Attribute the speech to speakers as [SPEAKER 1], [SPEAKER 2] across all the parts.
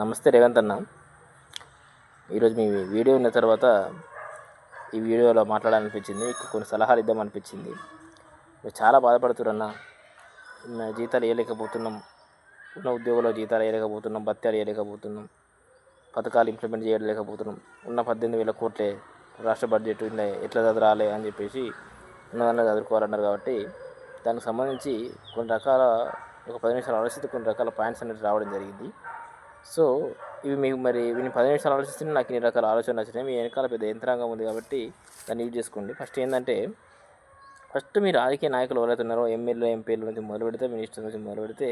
[SPEAKER 1] నమస్తే రేవంత్ అన్న. ఈరోజు మీ వీడియో ఉన్న తర్వాత ఈ వీడియోలో మాట్లాడాలనిపించింది కొన్ని సలహాలు ఇద్దామనిపించింది. మీరు చాలా బాధపడుతురన్న. జీతాలు వేయలేకపోతున్నాం ఉన్న ఉద్యోగంలో జీతాలు వేయలేకపోతున్నాం భత్యాలు వేయలేకపోతున్నాం పథకాలు ఇంప్లిమెంట్ చేయలేకపోతున్నాం. ఉన్న పద్దెనిమిది వేల కోట్లే రాష్ట్ర బడ్జెట్ ఇలా ఎట్లా చదరాలే అని చెప్పేసి ఉన్నదాన్ని చదువుకోవాలన్నారు కాబట్టి దానికి సంబంధించి కొన్ని రకాల ఒక పది నిమిషాలు ఆలోచిస్తే కొన్ని రకాల పాయింట్స్ అనేది రావడం జరిగింది. సో ఇవి మీకు మరి వీని పది నిమిషాలు ఆలోచిస్తే నాకు ఇన్ని రకాల ఆలోచనలు వచ్చినాయి. మీ వెనకాల పెద్ద యంత్రాంగం ఉంది కాబట్టి దాన్ని యూజ్ చేసుకోండి. ఫస్ట్ ఏంటంటే ఫస్ట్ మీరు రాజకీయ నాయకులు ఎవరైతే ఉన్నారో ఎమ్మెల్యే ఎంపీల నుంచి మొదలు పెడితే మినిస్టర్ నుంచి మొదలు పెడితే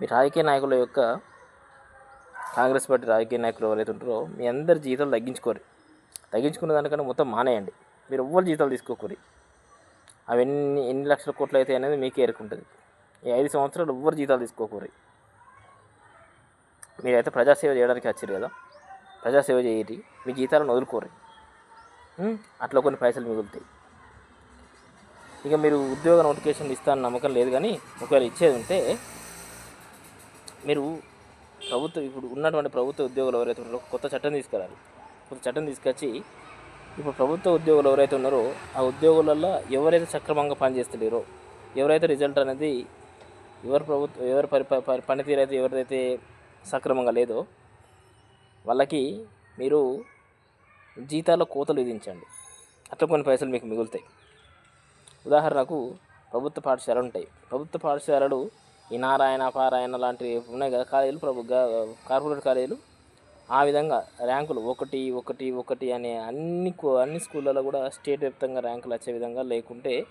[SPEAKER 1] మీ రాజకీయ నాయకుల యొక్క కాంగ్రెస్ పార్టీ రాజకీయ నాయకులు ఎవరైతే ఉంటారో మీ అందరి జీతాలు తగ్గించుకోరు. తగ్గించుకున్న దానికన్నా మొత్తం మానేయండి. మీరు ఎవ్వరు జీతాలు తీసుకోకూరి. అవన్నీ ఎన్ని ఎన్ని లక్షల కోట్లు అయితే అనేది మీకే ఎరుకుంటుంది ఈ ఐదు సంవత్సరాలు ఎవ్వరు జీతాలు తీసుకోకూరి. మీరైతే ప్రజాసేవ చేయడానికి వచ్చారు కదా ప్రజాసేవ చేయటి మీ జీతాలను వదులుకోరు అట్లా కొన్ని పైసలు మిగులుతాయి. ఇక మీరు ఉద్యోగ నోటిఫికేషన్ ఇస్తాను నమ్మకం లేదు కానీ ఒకవేళ ఇచ్చేది ఉంటే మీరు ప్రభుత్వం ఇప్పుడు ఉన్నటువంటి ప్రభుత్వ ఉద్యోగులు ఎవరైతే ఉన్నారో కొత్త చట్టం తీసుకురాలి. కొత్త చట్టం తీసుకొచ్చి ఇప్పుడు ప్రభుత్వ ఉద్యోగులు ఎవరైతే ఉన్నారో ఆ ఉద్యోగులలో ఎవరైతే సక్రమంగా పనిచేస్తలేరో ఎవరైతే రిజల్ట్ అనేది ఎవరి ప్రభుత్వం ఎవరి పని పనితీరు అయితే ఎవరిదైతే సక్రమంగా లేదో వాళ్ళకి మీరు జీతాల్లో కోతలు విధించండి. అట్లా కొన్ని పైసలు మీకు మిగులుతాయి. ఉదాహరణకు ప్రభుత్వ పాఠశాలలు ఉంటాయి. ప్రభుత్వ పాఠశాలలు ఈ నారాయణ పారాయణ లాంటివి ఉన్నాయి కదా కాలేజీలు ప్రభు కార్పొరేట్ కాలేజీలు. ఆ విధంగా ర్యాంకులు ఒకటి ఒకటి ఒకటి అనే అన్ని కో- అన్ని స్కూళ్ళలో కూడా స్టేట్ వ్యాప్తంగా ర్యాంకులు వచ్చే విధంగా లేకుంటే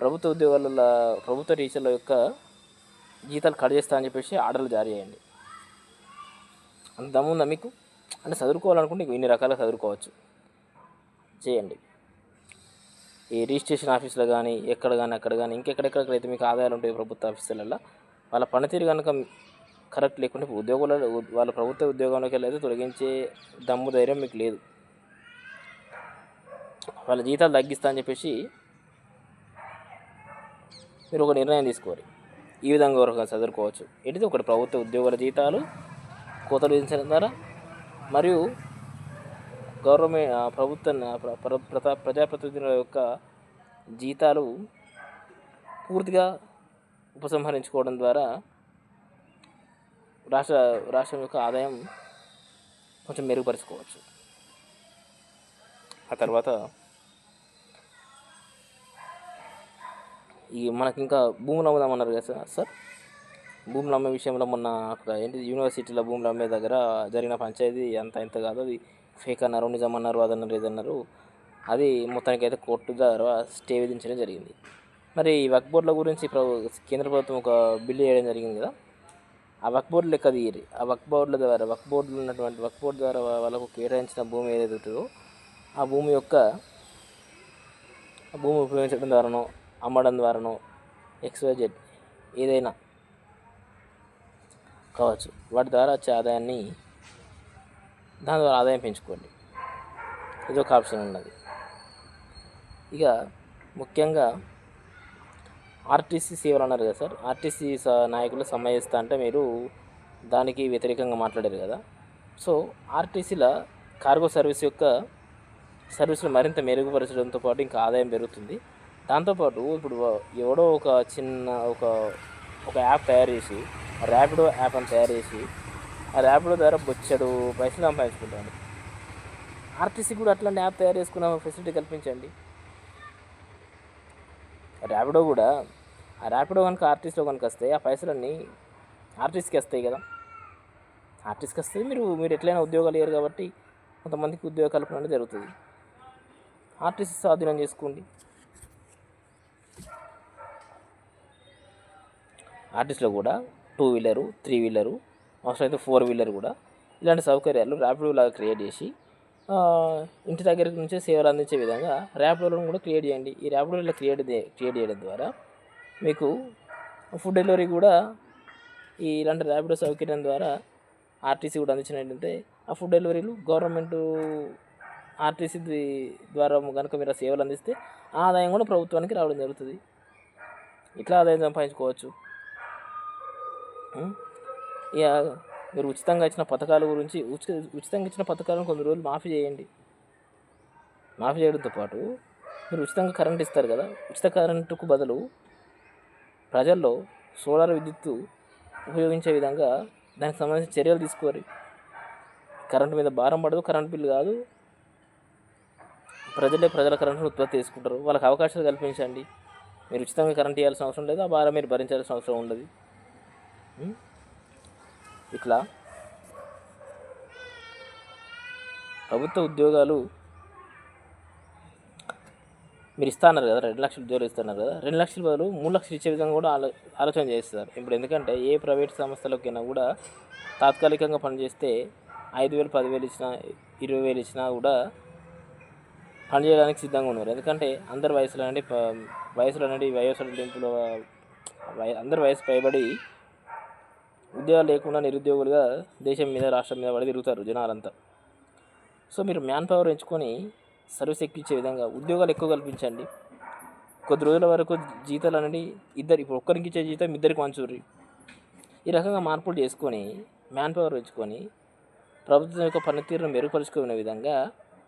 [SPEAKER 1] ప్రభుత్వ ఉద్యోగాల ప్రభుత్వ టీచర్ల యొక్క జీతాలు కట్ చేస్తా అని చెప్పేసి ఆర్డర్లు జారీ చేయండి. అంత దమ్ముందా మీకు? అంటే చదువుకోవాలనుకుంటే ఇన్ని రకాలుగా చదువుకోవచ్చు చేయండి. ఈ రిజిస్ట్రేషన్ ఆఫీసులో కానీ ఎక్కడ కానీ అక్కడ కానీ ఇంకెక్కడెక్కడైతే మీకు ఆదాయాలు ఉంటాయి ప్రభుత్వ ఆఫీసులలో వాళ్ళ పనితీరు కనుక కరెక్ట్ లేకుంటే ఉద్యోగులలో వాళ్ళ ప్రభుత్వ ఉద్యోగంలోకి వెళ్ళి అయితే తొలగించే దమ్ము ధైర్యం మీకు లేదు. వాళ్ళ జీతాలు తగ్గిస్తా అని చెప్పేసి మీరు ఒక నిర్ణయం తీసుకోవాలి. ఈ విధంగా ఒక చదువుకోవచ్చు ఏంటిది? ఒకటి ప్రభుత్వ ఉద్యోగుల జీతాలు కోతలు విధించడం ద్వారా మరియు గవర్నమెంట్ ఆ, ప్రభుత్వ ప్ర- ప్ర- ప్రజా- ప్రజాప్రతినిధుల యొక్క జీతాలు పూర్తిగా ఉపసంహరించుకోవడం ద్వారా రాష్ట్ర రాష్ట్రం యొక్క ఆదాయం కొంచెం మెరుగుపరుచుకోవచ్చు. ఆ తర్వాత ఈ మనకి ఇంకా భూములు అమ్ముదామన్నారు కదా సార్ సార్? భూములు అమ్మే విషయంలో మొన్న అక్కడ ఏంటి యూనివర్సిటీలో భూములు అమ్మే దగ్గర జరిగిన పంచాయతీ అంత ఇంత కాదు అది ఫేక్ అన్నారు నిజం అన్నారు అదన్నారు ఇదన్నారు. అది మొత్తానికి అయితే కోర్టు ద్వారా స్టే విధించడం జరిగింది. మరి ఈ వక్ బోర్డుల గురించి కేంద్ర ప్రభుత్వం ఒక బిల్లు చేయడం జరిగింది కదా? ఆ వక్ బోర్డు లెక్క తీయరు. ఆ వక్ బోర్డుల ద్వారా వక్ బోర్డులు ఉన్నటువంటి వక్ బోర్డు ద్వారా వాళ్ళకు కేటాయించిన భూమి ఏదైతే ఉంటుందో ఆ భూమి యొక్క భూమి ఉపయోగించడం ద్వారానో అమ్మడం ద్వారానో ఎక్స్వైజెడ్ ఏదైనా కావచ్చు. వాటి ద్వారా వచ్చే ఆదాయాన్ని దాని ద్వారా ఆదాయం పెంచుకోండి. ఇది ఒక ఆప్షన్ ఉన్నది. ఇక ముఖ్యంగా ఆర్టీసీ సేవలు అన్నారు కదా సార్. ఆర్టీసీ స నాయకులు సమ్మయిస్తా అంటే మీరు దానికి వ్యతిరేకంగా మాట్లాడారు కదా. సో ఆర్టీసీల కార్గో సర్వీస్ యొక్క సర్వీసులు మరింత మెరుగుపరచడంతో పాటు ఇంకా ఆదాయం పెరుగుతుంది. దాంతోపాటు ఇప్పుడు ఎవడో ఒక చిన్న ఒక ఒక యాప్ తయారు చేసి ర్యాపిడో యాప్ అని తయారు చేసి ఆ ర్యాపిడో ద్వారా బొచ్చడు పైసలు సంపాదించుకుంటాను. ఆర్టీసీ కూడా అట్లాంటి యాప్ తయారు చేసుకున్న ఫెసిలిటీ కల్పించండి. ర్యాపిడో కూడా ఆ ర్యాపిడో కనుక ఆర్టీసీలో కనుక వస్తే ఆ పైసలన్నీ ఆర్టీసీకి వస్తాయి కదా. ఆర్టీసీకి వస్తే మీరు మీరు ఎట్లయినా ఉద్యోగాలు ఇవ్వరు కాబట్టి కొంతమందికి ఉద్యోగ కల్పన అనేది జరుగుతుంది. ఆర్టీసీ స్వాధీనం చేసుకోండి. ఆర్టీసీలో కూడా టూ వీలరు త్రీ వీలరు అవసరమైతే ఫోర్ వీలర్ కూడా ఇలాంటి సౌకర్యాలు ర్యాపిడో లాగా క్రియేట్ చేసి ఇంటి దగ్గర నుంచే సేవలు అందించే విధంగా ర్యాపిడోలను కూడా క్రియేట్ చేయండి. ఈ ర్యాపిడో ఇలా క్రియేట్ క్రియేట్ చేయడం ద్వారా మీకు ఫుడ్ డెలివరీ కూడా ఈ ఇలాంటి ర్యాపిడో సౌకర్యం ద్వారా ఆర్టీసీ కూడా అందించినట్టయితే ఆ ఫుడ్ డెలివరీలు గవర్నమెంట్ ఆర్టీసీ ద్వారా కనుక మీరు ఆ సేవలు అందిస్తే ఆ ఆదాయం కూడా ప్రభుత్వానికి రావడం జరుగుతుంది. ఇట్లా ఆదాయం సంపాదించుకోవచ్చు. ఇక మీరు ఉచితంగా ఇచ్చిన పథకాల గురించి ఉచిత ఉచితంగా ఇచ్చిన పథకాలను కొన్ని రోజులు మాఫీ చేయండి. మాఫీ చేయడంతో పాటు మీరు ఉచితంగా కరెంట్ ఇస్తారు కదా ఉచిత కరెంటుకు బదులు ప్రజల్లో సోలార్ విద్యుత్తు ఉపయోగించే విధంగా దానికి సంబంధించిన చర్యలు తీసుకోవాలి కరెంటు మీద భారం పడదు కరెంట్ బిల్లు కాదు. ప్రజలే ప్రజల కరెంటును ఉత్పత్తి చేసుకుంటారు. వాళ్ళకి అవకాశాలు కల్పించండి. మీరు ఉచితంగా కరెంట్ ఇవ్వాల్సిన అవసరం లేదు ఆ భారం మీరు భరించాల్సిన అవసరం ఉండదు. Hmm? ఇట్లా? ప్రభుత్వ ఉద్యోగాలు మీరు ఇస్తున్నారు కదా రెండు లక్షల ఉద్యోగాలు ఇస్తున్నారు కదా రెండు లక్షల బదులు మూడు లక్షలు ఇచ్చే విధంగా కూడా ఆలో ఆలోచన చేస్తారు ఇప్పుడు ఎందుకంటే ఏ ప్రైవేట్ సంస్థలకైనా కూడా తాత్కాలికంగా పనిచేస్తే ఐదు వేలు పదివేలు ఇచ్చినా ఇరవై వేలు ఇచ్చినా కూడా పని చేయడానికి సిద్ధంగా ఉన్నారు. ఎందుకంటే అందరి వయసులో అనేది వయసులో అనేది వయసు వయ- అందరి వయసు పైబడి ఉద్యోగాలు లేకుండా నిరుద్యోగులుగా దేశం మీద రాష్ట్రం మీద పడి తిరుగుతారు జనాలంతా. సో మీరు మ్యాన్ పవర్ ఎంచుకొని సర్వీస్ ఎక్కించే విధంగా ఉద్యోగాలు ఎక్కువ కల్పించండి. కొద్ది రోజుల వరకు జీతాలు అనేది ఇద్దరు ఇప్పుడు ఒక్కరికి ఇచ్చే జీతం ఇద్దరికి మంచూరి ఈ రకంగా మార్పులు చేసుకొని మ్యాన్ పవర్ ఎంచుకొని ప్రభుత్వం యొక్క పనితీరును మెరుగుపరుచుకునే విధంగా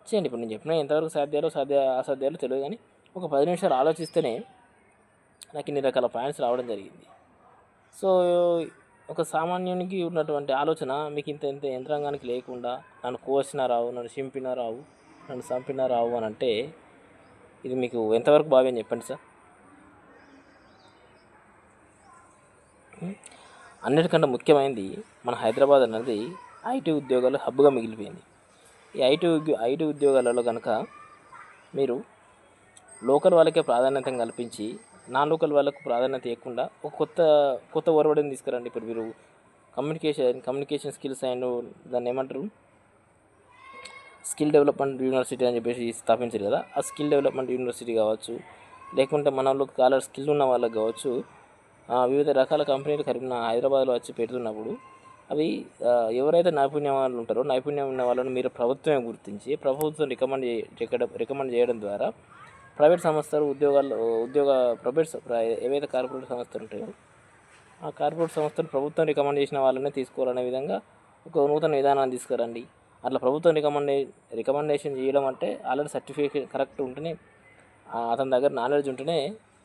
[SPEAKER 1] చేయండి. ఇప్పుడు నేను చెప్పిన ఎంతవరకు సాధ్యాలో సాధ్య అసాధ్యాలో తెలియదు కానీ ఒక పది నిమిషాలు ఆలోచిస్తేనే నాకు ఇన్ని రకాల పాయింట్స్ రావడం జరిగింది. సో ఒక సామాన్యునికి ఉన్నటువంటి ఆలోచన మీకు ఇంత ఇంత యంత్రాంగానికి లేకుండా నన్ను కోసినా రావు నన్ను చింపినా రావు నన్ను చంపినా రావు అని అంటే ఇది మీకు ఎంతవరకు భావ్యం చెప్పండి సార్? అన్నిటికంటే ముఖ్యమైనది మన హైదరాబాద్ అనేది ఐటీ ఉద్యోగాలు హబ్గా మిగిలిపోయింది. ఈ ఐటీ ఉద్యో ఐటీ ఉద్యోగాలలో కనుక మీరు లోకల్ వాళ్ళకే ప్రాధాన్యత కల్పించి నాన్ లోకల్ వాళ్ళకు ప్రాధాన్యత ఇవ్వకుండా ఒక కొత్త కొత్త ఒరవడిని తీసుకురండి. ఇప్పుడు మీరు కమ్యూనికేషన్ కమ్యూనికేషన్ స్కిల్స్ అండ్ దాన్ని ఏమంటారు? స్కిల్ డెవలప్మెంట్ యూనివర్సిటీ అని చెప్పేసి స్థాపించారు కదా. ఆ స్కిల్ డెవలప్మెంట్ యూనివర్సిటీ కావచ్చు లేకుంటే మన వాళ్ళకి కాలర్ స్కిల్ ఉన్న వాళ్ళకి కావచ్చు వివిధ రకాల కంపెనీలు కరీంన హైదరాబాద్లో వచ్చి పెడుతున్నప్పుడు అవి ఎవరైతే నైపుణ్యం వాళ్ళు ఉంటారో నైపుణ్యం ఉన్న వాళ్ళని మీరు ప్రభుత్వమే గుర్తించి ప్రభుత్వం రికమెండ్ రికమెండ్ చేయడం ద్వారా ప్రైవేట్ సంస్థలు ఉద్యోగాల్లో ఉద్యోగ ప్రైవేట్ ఏవైతే కార్పొరేట్ సంస్థలు ఉంటాయో ఆ కార్పొరేట్ సంస్థలు ప్రభుత్వం రికమెండ్ చేసిన వాళ్ళనే తీసుకోవాలనే విధంగా ఒక నూతన విధానాన్ని తీసుకురండి. అట్లా ప్రభుత్వం రికమెండే రికమెండేషన్ చేయడం అంటే ఆల్రెడీ సర్టిఫికేట్ కరెక్ట్ ఉంటేనే అతని దగ్గర నాలెడ్జ్ ఉంటేనే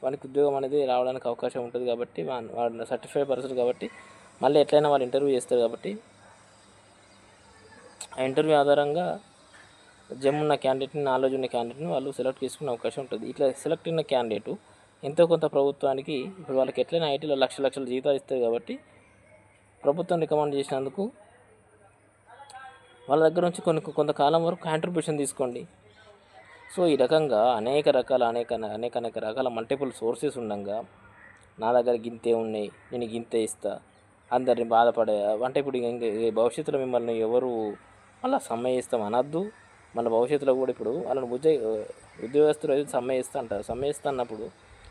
[SPEAKER 1] వానికి ఉద్యోగం అనేది రావడానికి అవకాశం ఉంటుంది కాబట్టి వా- వాడు సర్టిఫైడ్ పర్సన్ కాబట్టి మళ్ళీ ఎట్లయినా వాళ్ళు ఇంటర్వ్యూ చేస్తారు కాబట్టి ఆ ఇంటర్వ్యూ ఆధారంగా జమ్ ఉన్న క్యాండిడేట్ని నాలెడ్జ్ ఉన్న క్యాండిడేట్ని వాళ్ళు సెలెక్ట్ చేసుకునే అవకాశం ఉంటుంది. ఇట్లా సెలెక్ట్ అయిన క్యాండిడేట్ ఎంతో కొంత ప్రభుత్వానికి ఇప్పుడు వాళ్ళకి ఎట్లయినా ఐటీలో లక్ష లక్షల జీతాలు ఇస్తారు కాబట్టి ప్రభుత్వం రికమెండ్ చేసినందుకు వాళ్ళ దగ్గర నుంచి కొన్ని కొంతకాలం వరకు కాంట్రిబ్యూషన్ తీసుకోండి. సో ఈ రకంగా అనేక రకాల అనేక అనేక అనేక రకాల మల్టిపుల్ సోర్సెస్ ఉండగా నా దగ్గర గింతే ఉన్నాయి నేను గింతే ఇస్తా అందరిని బాధపడే అంటే ఇప్పుడు ఇంక భవిష్యత్తులో మిమ్మల్ని ఎవరు అలా సమ్మె చేస్తాం అనద్దు. మన భవిష్యత్తులో కూడా ఇప్పుడు వాళ్ళని ఉద్యోగ ఉద్యోగస్తులు అయితే సమ్మె ఇస్తా అంటారు. సమ్మె అన్నప్పుడు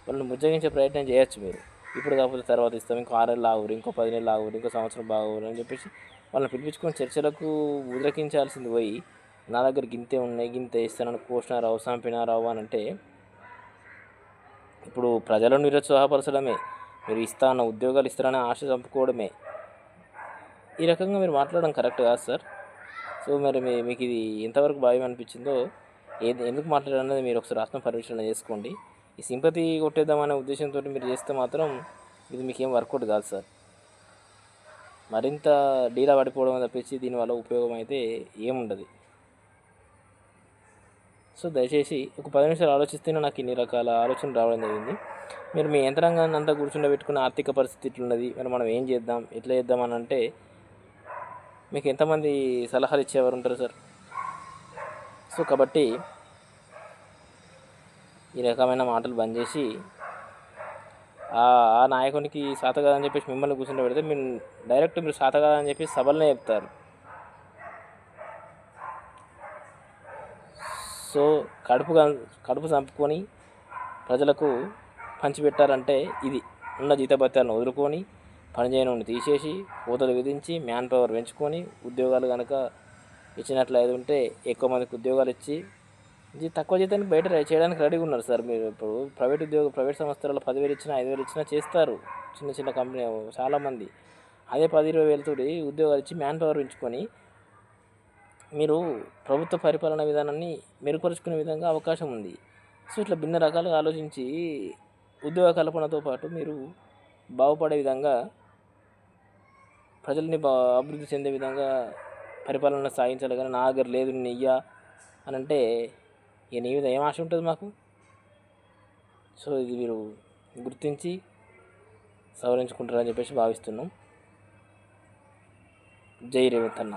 [SPEAKER 1] వాళ్ళని ఉద్యోగించే ప్రయత్నం చేయొచ్చు మీరు. ఇప్పుడు కాకపోతే తర్వాత ఇస్తాం ఇంకో ఆరు నెలలు ఆగురు ఇంకో పది నెలలు ఆగురు ఇంకో సంవత్సరం బాగురు అని చెప్పేసి వాళ్ళని పిలిపించుకొని చర్చలకు ఉద్రకించాల్సింది పోయి నా దగ్గర గింతే ఉన్నాయి గింతే ఇస్తానని కోసినారావు చంపినారావు అని అంటే ఇప్పుడు ప్రజలను నిరుత్సాహపరచడమే. మీరు ఇస్తా అన్న ఉద్యోగాలు ఇస్తారని ఆశ చంపుకోవడమే. ఈ రకంగా మీరు మాట్లాడడం కరెక్ట్ కాదు సార్. సో మరి మీ మీకు ఇది ఎంతవరకు భావ్యం అనిపించిందో ఏది ఎందుకు మాట్లాడాలనేది మీరు ఒకసారి ఆత్మ పరిశీలన చేసుకోండి. ఈ సింపతి కొట్టేద్దామనే ఉద్దేశంతో మీరు చేస్తే మాత్రం ఇది మీకు ఏం వర్కౌట్ కాదు సార్. మరింత డీలా పడిపోవడం తప్పించి దీనివల్ల ఉపయోగం అయితే ఏముండదు. సో దయచేసి ఒక పది నిమిషాలు ఆలోచిస్తేనే నాకు ఇన్ని రకాల ఆలోచనలు రావడం జరిగింది. మీరు మీ యంత్రాంగాన్ని అంతా కూర్చుండబెట్టుకున్న ఆర్థిక పరిస్థితి ఇట్లున్నది. మరి మనం ఏం చేద్దాం ఎట్లా చేద్దాం అని అంటే మీకు ఎంతమంది సలహాలు ఇచ్చేవారు ఉంటారు సార్? సో కాబట్టి ఈ రకమైన మాటలు బంద్ చేసి ఆ ఆ నాయకునికి సాత కాదని చెప్పేసి మిమ్మల్ని కూర్చుంటే పెడితే మీరు డైరెక్ట్ మీరు సాత కాదని చెప్పేసి సభలనే చెప్తారు. సో కడుపు కడుపు చంపుకొని ప్రజలకు పంచిపెట్టారంటే ఇది. ఉన్న జీతభత్యాలను వదులుకొని పనిచేయని తీసేసి కోతలు విధించి మ్యాన్ పవర్ పెంచుకొని ఉద్యోగాలు కనుక ఇచ్చినట్లయితే ఉంటే ఎక్కువ మందికి ఉద్యోగాలు ఇచ్చి ఇది తక్కువ జీతానికి బయట చేయడానికి రెడీగా ఉన్నారు సార్ మీరు. ఇప్పుడు ప్రైవేట్ ఉద్యోగ ప్రైవేట్ సంస్థలలో పదివేలు ఇచ్చినా ఐదు వేలు ఇచ్చినా చేస్తారు చిన్న చిన్న కంపెనీ చాలామంది అదే పది ఇరవై వేలతోటి ఉద్యోగాలు ఇచ్చి మ్యాన్ పవర్ పెంచుకొని మీరు ప్రభుత్వ పరిపాలన విధానాన్ని మెరుగుపరుచుకునే విధంగా అవకాశం ఉంది. సో ఇట్లా భిన్న రకాలుగా ఆలోచించి ఉద్యోగ కల్పనతో పాటు మీరు బాగుపడే విధంగా ప్రజల్ని బా అభివృద్ధి చెందే విధంగా పరిపాలన సాగించాలి కానీ నా దగ్గర లేదు నేను అని అంటే ఇక నీ మీద ఏం ఆశ ఉంటుంది మాకు? సో ఇది మీరు గుర్తించి సవరించుకుంటారని చెప్పేసి భావిస్తున్నాం. జై రేవంత్ అన్న.